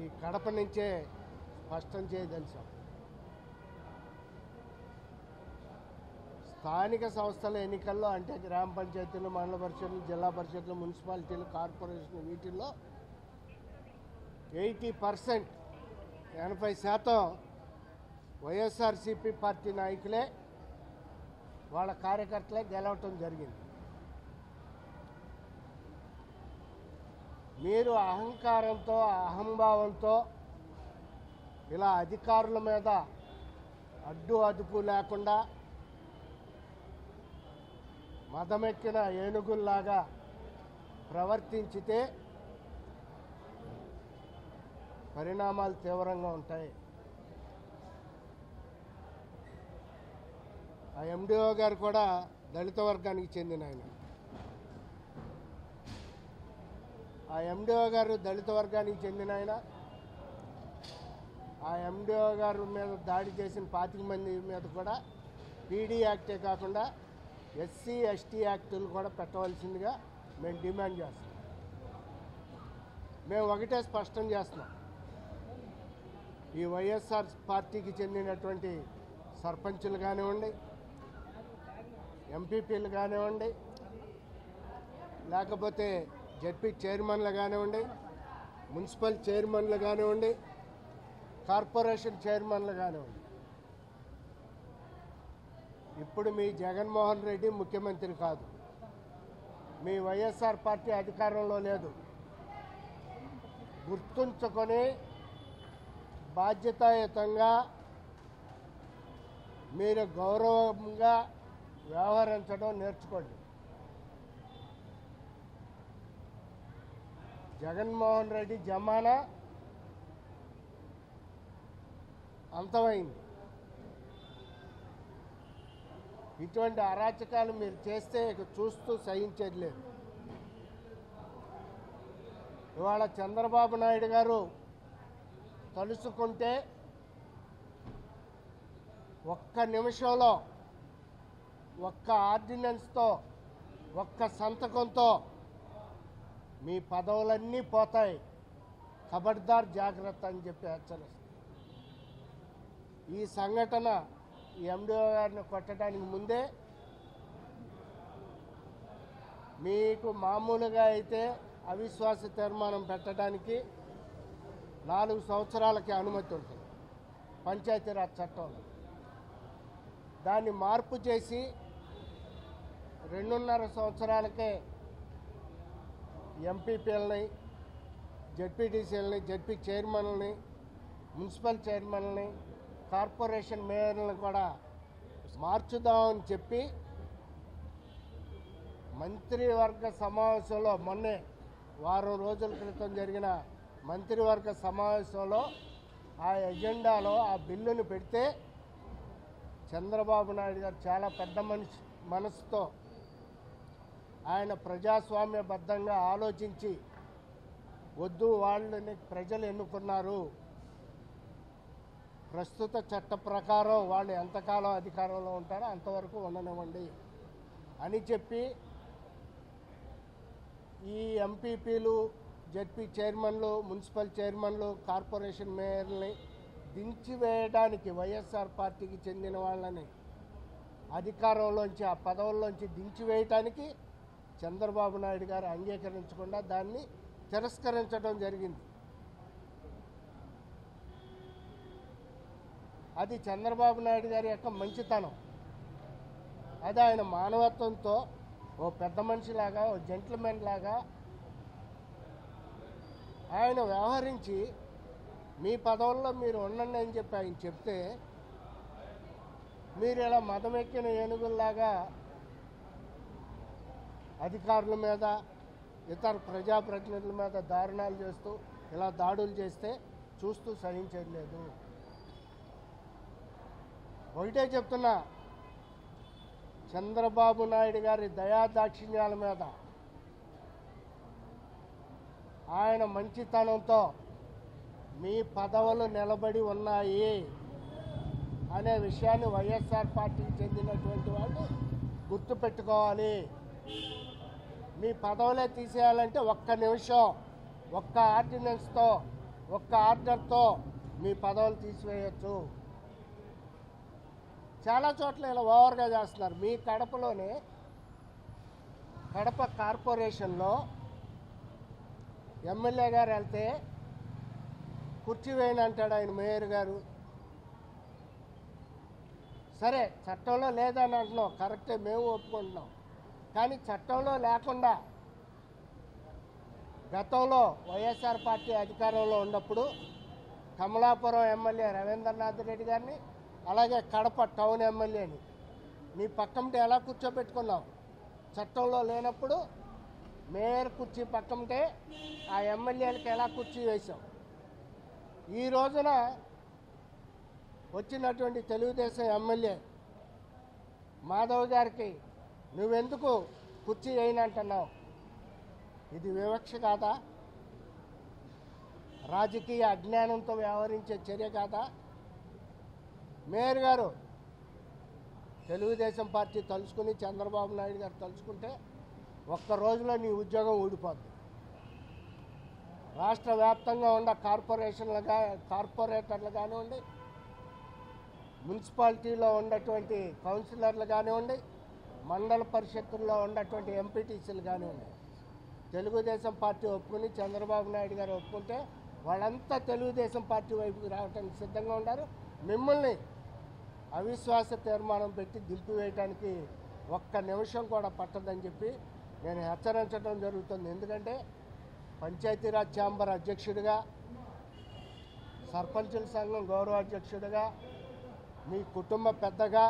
ఈ కడప నుంచే స్పష్టం చేయదలిచాం స్థానిక సంస్థల ఎన్నికల్లో అంటే గ్రామ పంచాయతీలు మండల పరిషత్లు జిల్లా పరిషత్లు మున్సిపాలిటీలు కార్పొరేషన్ వీటిల్లో ఎయిటీ పర్సెంట్ ఎనభై శాతం వైఎస్ఆర్సీపీ పార్టీ నాయకులే వాళ్ళ కార్యకర్తలే గెలవటం జరిగింది. మీరు అహంకారంతో అహంభావంతో ఇలా అధికారుల మీద అడ్డు అదుపు లేకుండా మదమెక్కిన ఏనుగుల్లాగా ప్రవర్తించితే పరిణామాలు తీవ్రంగా ఉంటాయి. ఆ ఎండిఓ గారు కూడా దళిత వర్గానికి చెందిన ఆయన. ఆ ఎండిఓ గారు దళిత వర్గానికి చెందిన ఆయన. ఆ ఎండిఓ గారు మీద దాడి చేసిన పాతిక మంది మీద కూడా పీడీ యాక్టే కాకుండా ఎస్సీ ఎస్టీ యాక్టులు కూడా పెట్టవలసిందిగా మేము డిమాండ్ చేస్తున్నాం. మేము ఒకటే స్పష్టం చేస్తున్నాం. ఈ వైఎస్ఆర్ పార్టీకి చెందినటువంటి సర్పంచులు కానివ్వండి ఎంపీపీలు కానివ్వండి లేకపోతే జడ్పీ చైర్మన్లు కానివ్వండి మున్సిపల్ చైర్మన్లు కానివ్వండి కార్పొరేషన్ చైర్మన్లు కానివ్వండి. ఇప్పుడు మీ జగన్మోహన్ రెడ్డి ముఖ్యమంత్రి కాదు. మీ వైఎస్ఆర్ పార్టీ అధికారంలో లేదు. గుర్తుంచుకొని బాధ్యతాయుతంగా మీరు గౌరవంగా వ్యవహరించడం నేర్చుకోండి. జగన్మోహన్ రెడ్డి జమానా అంతమైంది. ఇటువంటి అరాచకాలు మీరు చేస్తే ఇక చూస్తూ సహించేది లేదు. ఇవాళ చంద్రబాబు నాయుడు గారు తలుసుకుంటే ఒక్క నిమిషంలో ఒక్క ఆర్డినెన్స్తో ఒక్క సంతకంతో మీ పదవులన్నీ పోతాయి. ఖబర్దార్ జాగ్రత్త అని చెప్పి హెచ్చరిస్తుంది ఈ సంఘటన ఈ ఎండిఓ గారిని కొట్టడానికి ముందే మీకు మామూలుగా అయితే అవిశ్వాస తీర్మానం పెట్టడానికి నాలుగు సంవత్సరాలకి అనుమతి ఉంటుంది. పంచాయతీరాజ్ చట్టంలో. దాన్ని మార్పు చేసి రెండున్నర సంవత్సరాలకే ఎంపీపీలని జడ్పీటీసీలని జడ్పీ చైర్మన్ని మున్సిపల్ చైర్మన్ని కార్పొరేషన్ మేయర్లను కూడా మార్చుదామని చెప్పి మంత్రివర్గ సమావేశంలో మొన్నే వారం రోజుల క్రితం జరిగిన మంత్రివర్గ సమావేశంలో ఆ ఎజెండాలో ఆ బిల్లును పెడితే చంద్రబాబు నాయుడు గారు చాలా పెద్ద మనిషి మనసుతో ఆయన ప్రజాస్వామ్యబద్ధంగా ఆలోచించి వద్దు వాళ్ళని ప్రజలు ఎన్నుకున్నారు. ప్రస్తుత చట్ట ప్రకారం వాళ్ళు ఎంతకాలం అధికారంలో ఉంటారో అంతవరకు ఉండనివ్వండి అని చెప్పి ఈ ఎంపీపీలు జడ్పీ చైర్మన్లు మున్సిపల్ చైర్మన్లు కార్పొరేషన్ మేయర్ని దించివేయడానికి వైఎస్ఆర్ పార్టీకి చెందిన వాళ్ళని అధికారంలోంచి ఆ పదవుల్లోంచి దించివేయటానికి చంద్రబాబు నాయుడు గారు అంగీకరించకుండా దాన్ని తిరస్కరించడం జరిగింది. అది చంద్రబాబు నాయుడు గారి యొక్క మంచితనం. అది ఆయన మానవత్వంతో ఓ పెద్ద మనిషిలాగా ఓ జెంట్మెన్ లాగా ఆయన వ్యవహరించి మీ పదవుల్లో మీరు ఉండండి అని చెప్పి ఆయన చెప్తే మీరు ఇలా మదమెక్కిన ఏనుగుల్లాగా అధికారుల మీద ఇతర ప్రజాప్రతినిధుల మీద దారుణాలు చేస్తూ ఇలా దాడులు చేస్తే చూస్తూ సహించలేదు లేదు. ఒకటే చెప్తున్నా చంద్రబాబు నాయుడు గారి దయాదాక్షిణ్యాల మీద ఆయన మంచితనంతో మీ పదవులు నిలబడి ఉన్నాయి అనే విషయాన్ని వైఎస్ఆర్ పార్టీకి చెందినటువంటి వాళ్ళు గుర్తుపెట్టుకోవాలి. మీ పదవులే తీసేయాలంటే ఒక్క నిమిషం ఒక్క ఆర్డినెన్స్తో ఒక్క ఆర్డర్తో మీ పదవులు తీసివేయచ్చు. చాలా చోట్ల ఇలా ఓవర్గా చేస్తున్నారు. మీ కడపలోనే కడప కార్పొరేషన్లో ఎమ్మెల్యే గారు వెళ్తే కుర్చీ వేయని అంటాడు ఆయన మేయర్ గారు. సరే చట్టంలో లేదని అంటున్నాం. కరెక్టే మేము ఒప్పుకుంటున్నాం. కానీ చట్టంలో లేకుండా గతంలో వైఎస్ఆర్ పార్టీ అధికారంలో ఉన్నప్పుడు కమలాపురం ఎమ్మెల్యే రవీంద్రనాథ్ రెడ్డి గారిని అలాగే కడప టౌన్ ఎమ్మెల్యేని. నీ పక్కంటే ఎలా కూర్చోబెట్టుకున్నావు చట్టంలో లేనప్పుడు మేయర్ కుర్చీ పక్కంటే ఆ ఎమ్మెల్యేలకు ఎలా కుర్చీ వేశాం? ఈ రోజున వచ్చినటువంటి తెలుగుదేశం ఎమ్మెల్యే మాధవ్ గారికి నువ్వెందుకు కుర్చీ అయినంటున్నావు ఇది వివక్ష కాదా? రాజకీయ అజ్ఞానంతో వ్యవహరించే చర్య కాదా? మేయర్ గారు తెలుగుదేశం పార్టీ తలుచుకుని చంద్రబాబు నాయుడు గారు తలుచుకుంటే ఒక్క రోజులో నీ ఉద్యోగం ఊడిపోద్ది. రాష్ట్ర వ్యాప్తంగా ఉన్న కార్పొరేషన్లుగా కార్పొరేటర్లు కానివ్వండి మున్సిపాలిటీలో ఉన్నటువంటి కౌన్సిలర్లు కానివ్వండి మండల పరిషత్తుల్లో ఉన్నటువంటి ఎంపీటీసీలు కానివ్వండి తెలుగుదేశం పార్టీ ఒప్పుకుని చంద్రబాబు నాయుడు గారు ఒప్పుకుంటే వాళ్ళంతా తెలుగుదేశం పార్టీ వైపుకి రావడానికి సిద్ధంగా ఉన్నారు మిమ్మల్ని అవిశ్వాస తీర్మానం పెట్టి దింపివేయడానికి ఒక్క నిమిషం కూడా పట్టదని చెప్పి నేను హెచ్చరించడం జరుగుతుంది. ఎందుకంటే పంచాయతీరాజ్ ఛాంబర్ అధ్యక్షుడిగా సర్పంచుల సంఘం గౌరవ అధ్యక్షుడిగా మీ కుటుంబ పెద్దగా